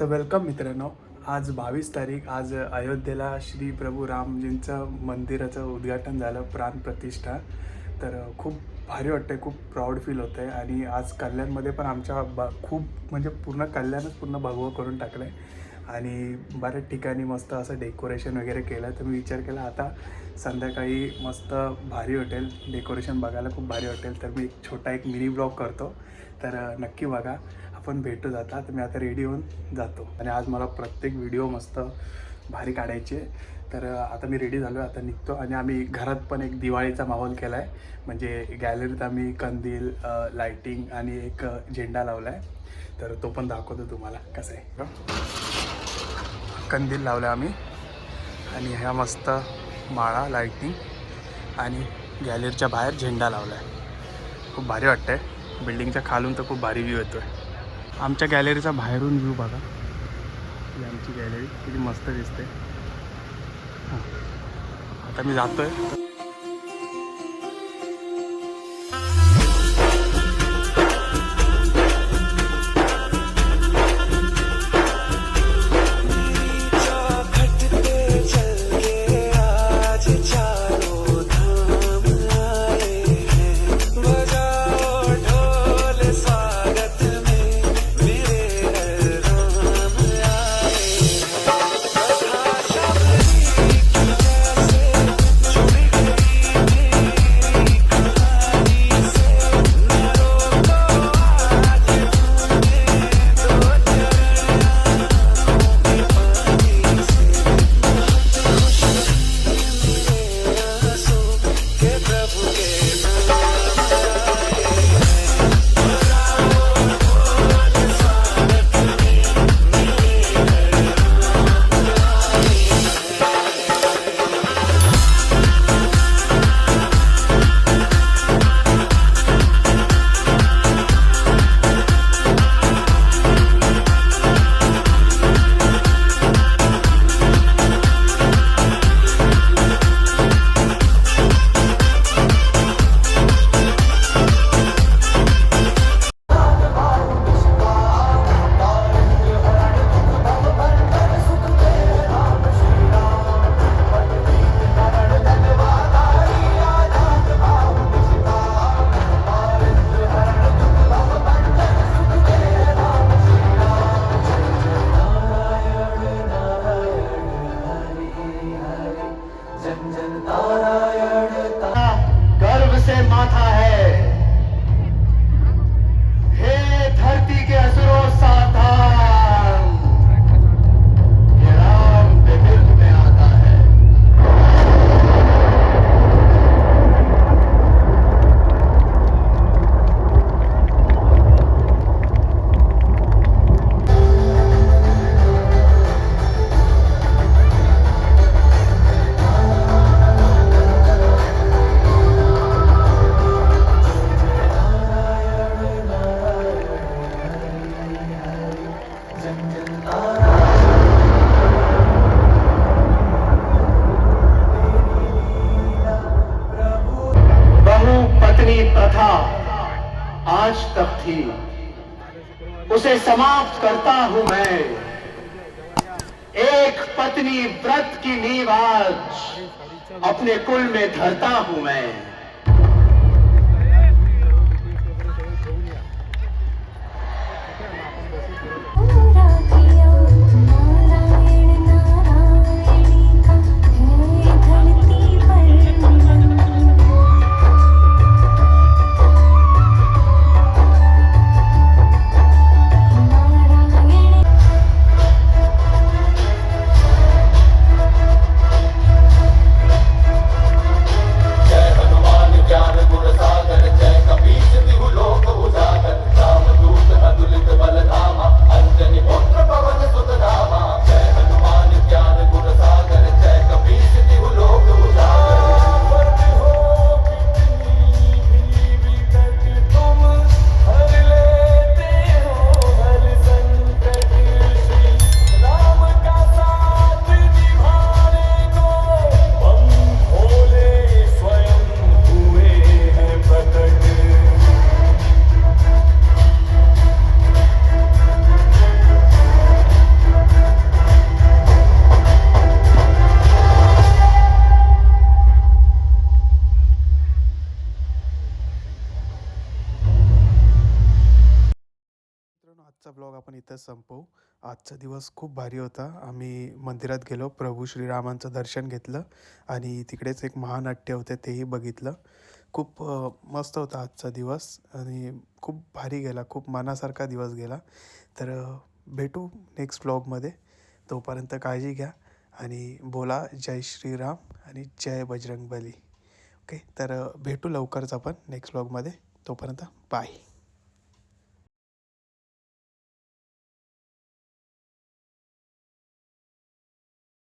तर वेलकम मित्रांनो. आज बावीस तारीख आज अयोध्येला श्री प्रभू रामजींचं मंदिराचं उद्घाटन झालं प्राण प्रतिष्ठा. तर खूप भारी वाटतं खूप प्राऊड फील होतं आहे आणि आज कल्याणमध्ये पण आमच्या ब खूप म्हणजे पूर्ण कल्याणच पूर्ण भगवं करून टाकलं आहे आणि बऱ्याच ठिकाणी मस्त असं डेकोरेशन वगैरे केलं. तर मी विचार केला आता संध्याकाळी मस्त भारी हॉटेल डेकोरेशन बघायला खूप भारी वाटेल तर मी एक छोटा एक मिनी ब्लॉग करतो. तर नक्की बघा. आपण भेटू जाता. तर मी आता रेडी होऊन जातो. आणि आज मला प्रत्येक व्हिडिओ मस्त भारी काढायचे आहे. तर आता मी रेडी झालो आता निघतो. आणि आम्ही घरात पण एक दिवाळीचा माहोल केला आहे म्हणजे गॅलरीत आम्ही कंदील लाईटिंग आणि एक झेंडा लावला आहे तर तो पण दाखवतो तुम्हाला कसं आहे. कंदील लावला आम्ही. आणि ह्या मस्त माळा लाईटिंग आणि गॅलरीच्या बाहेर झेंडा लावला आहे खूप भारी वाटतं आहे बिल्डिंगच्या खालून तर खूप भारी व्ह्यू येतो आहे आमच्या गॅलरीचा बाहेरून व्ह्यू बघा. ही आमची गॅलरी किती मस्त दिसते. आता मी जातो आहे आज तक थी। उसे समाप्त करता हूँ मैं। एक पत्नी व्रत की नींव आज अपने कुल में धरता हूँ मैं। इथंच संपवू. आजचा दिवस खूप भारी होता. आम्ही मंदिरात गेलो. प्रभू श्रीरामांचं दर्शन घेतलं आणि तिकडेच एक महानाट्य होते तेही बघितलं. खूप मस्त होता आजचा दिवस आणि खूप भारी गेला. खूप मनासारखा दिवस गेला. तर भेटू नेक्स्ट ब्लॉगमध्ये तोपर्यंत काळजी घ्या आणि बोला जय श्रीराम आणि जय बजरंग बली ओके? तर भेटू लवकरच आपण नेक्स्ट ब्लॉगमध्ये तोपर्यंत बाय